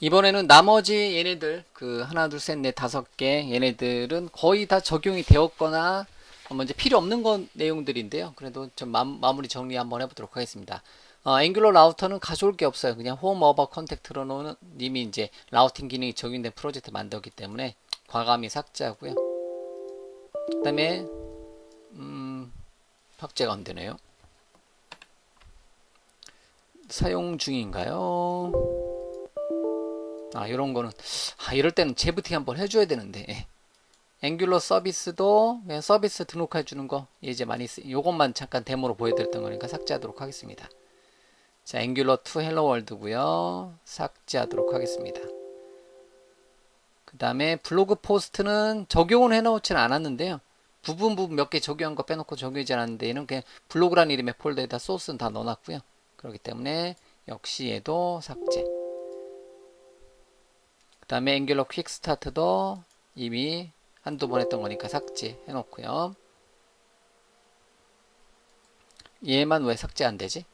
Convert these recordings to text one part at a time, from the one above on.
이번에는 나머지 얘네들 그 하나 둘 셋 넷 다섯 개 얘네들은 거의 다 적용이 되었거나 뭐 이제 필요 없는 건 내용들인데요. 그래도 좀 마, 마무리 정리 한번 해보도록 하겠습니다. 어, 앵귤러 라우터는 가져올 게 없어요. 그냥 홈 어버 컨택트로는 이미 이제 라우팅 기능이 적용된 프로젝트 만들었기 때문에 과감히 삭제하고요. 그 다음에 음, 삭제가 안 되네요. 사용 중인가요? 아, 이런 거는, 아, 이럴 때는 재부팅 한번 해줘야 되는데. 예. 앵귤러 서비스도 그냥 서비스 등록해 주는 거 이제 많이 쓰, 요것만 잠깐 데모로 보여드렸던 거니까 삭제하도록 하겠습니다. 자, 앵귤러 2 헬로 월드고요. 삭제하도록 하겠습니다. 그 다음에 블로그 포스트는 적용은 해놓지는 않았는데요. 부분 부분 몇 개 적용한 거 빼놓고 적용하지 않았는데 얘는 그냥 블로그라는 이름의 폴더에다 소스는 다 넣어놨고요. 그렇기 때문에 역시 얘도 삭제. 그 다음에 앵귤러 퀵 스타트도 이미 한두 번 했던 거니까 삭제 해놓고요. 얘만 왜 삭제 안 되지?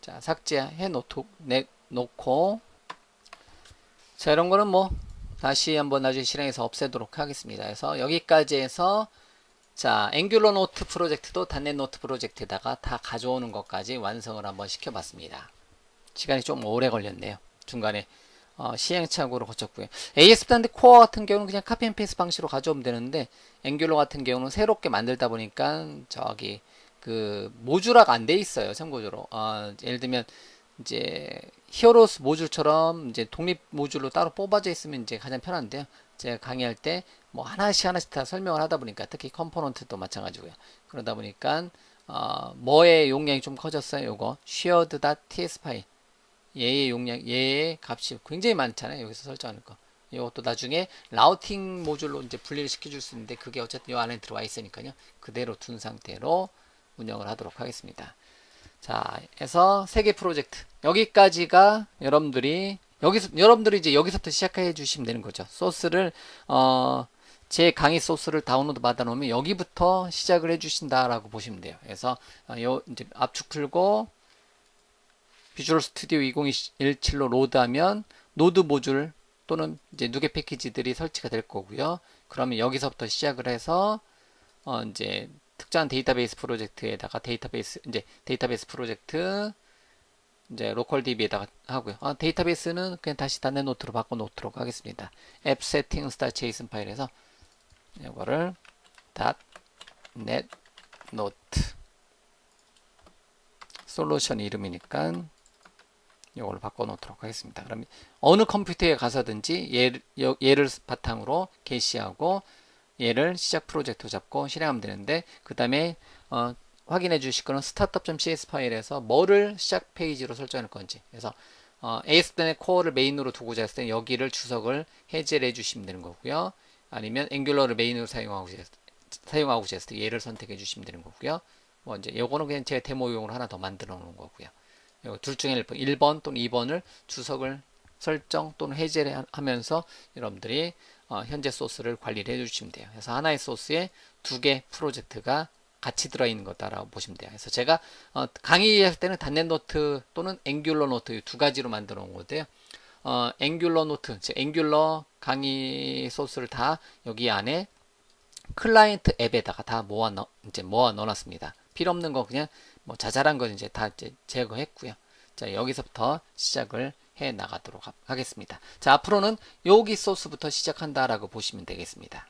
자, 삭제해 놓고, 내, 놓고. 자, 이런 거는 뭐, 다시 한번 나중에 실행해서 없애도록 하겠습니다. 그래서 여기까지 해서 자, 앵귤러 노트 프로젝트도 단넷 노트 프로젝트에다가 다 가져오는 것까지 완성을 한번 시켜봤습니다. 시간이 좀 오래 걸렸네요. 중간에 어, 시행착오로 거쳤고요. ASP 코어 같은 경우는 그냥 카피 앤 페이스 방식으로 가져오면 되는데 앵귤러 같은 경우는 새롭게 만들다 보니까 저기 그 모듈화가 안 돼 있어요. 참고적으로 어, 예를 들면 이제 히어로스 모듈처럼 이제 독립 모듈로 따로 뽑아져 있으면 이제 가장 편한데요. 제가 강의할 때 뭐 하나씩 하나씩 다 설명을 하다 보니까 특히 컴포넌트도 마찬가지고요. 그러다 보니까 어, 뭐의 용량이 좀 커졌어요. 요거 shared.ts 파일 얘의 용량 얘의 값이 굉장히 많잖아요. 여기서 설정하는 거. 이것도 나중에 라우팅 모듈로 이제 분리를 시켜줄 수 있는데 그게 어쨌든 이 안에 들어와 있으니까요. 그대로 둔 상태로 운영을 하도록 하겠습니다. 자, 해서 세 개 프로젝트 여기까지가 여러분들이 여기서 여러분들이 이제 여기서부터 시작해 주시면 되는 거죠. 소스를 어, 제 강의 소스를 다운로드 받아 놓으면 여기부터 시작을 해 주신다라고 보시면 돼요. 그래서 어, 요 이제 압축 풀고 비주얼 스튜디오 2017로 로드하면 노드 모듈 또는 이제 누계 패키지들이 설치가 될 거고요. 그러면 여기서부터 시작을 해서 어 이제 특정한 데이터베이스 프로젝트에다가 데이터베이스 이제 데이터베이스 프로젝트 이제 로컬 DB에다가 하고요. 아, 데이터베이스는 그냥 다시 단넷 노트로 바꿔 놓도록 하겠습니다. 앱 세팅 스타 제이슨 파일에서 이거를 .net 노트 솔루션 이름이니까 이걸로 바꿔 놓도록 하겠습니다. 그럼 어느 컴퓨터에 가서든지 얘를, 얘를 바탕으로 게시하고 얘를 시작 프로젝트 잡고 실행하면 되는데 그 다음에 어, 확인해 주실 거는 startup.cs 파일에서 뭐를 시작 페이지로 설정할 건지 그래서 어, ASP.NET 코어를 메인으로 두고자 했을 때 여기를 주석을 해제를 해 주시면 되는 거고요. 아니면 앵귤러를 메인으로 사용하고 사용하고 했을 때 얘를 선택해 주시면 되는 거고요. 뭐 이제 요거는 그냥 제가 데모용으로 하나 더 만들어 놓은 거고요. 둘 중에 1번, 1번 또는 2번을 주석을 설정 또는 해제를 하면서 여러분들이 어, 현재 소스를 관리를 해주시면 돼요. 그래서 하나의 소스에 두 개 프로젝트가 같이 들어있는 거다라고 보시면 돼요. 그래서 제가 어, 강의할 때는 단넷 노트 또는 앵귤러 노트 두 가지로 만들어 놓은 건데요. 어, 앵귤러 노트, 즉 앵귤러 강의 소스를 다 여기 안에 클라이언트 앱에다가 다 모아 넣 이제 모아 넣어놨습니다. 필요 없는 거 그냥 뭐 자잘한 건 이제 다 이제 제거했고요. 자 여기서부터 시작을 해 나가도록 하겠습니다. 자 앞으로는 여기 소스부터 시작한다라고 보시면 되겠습니다.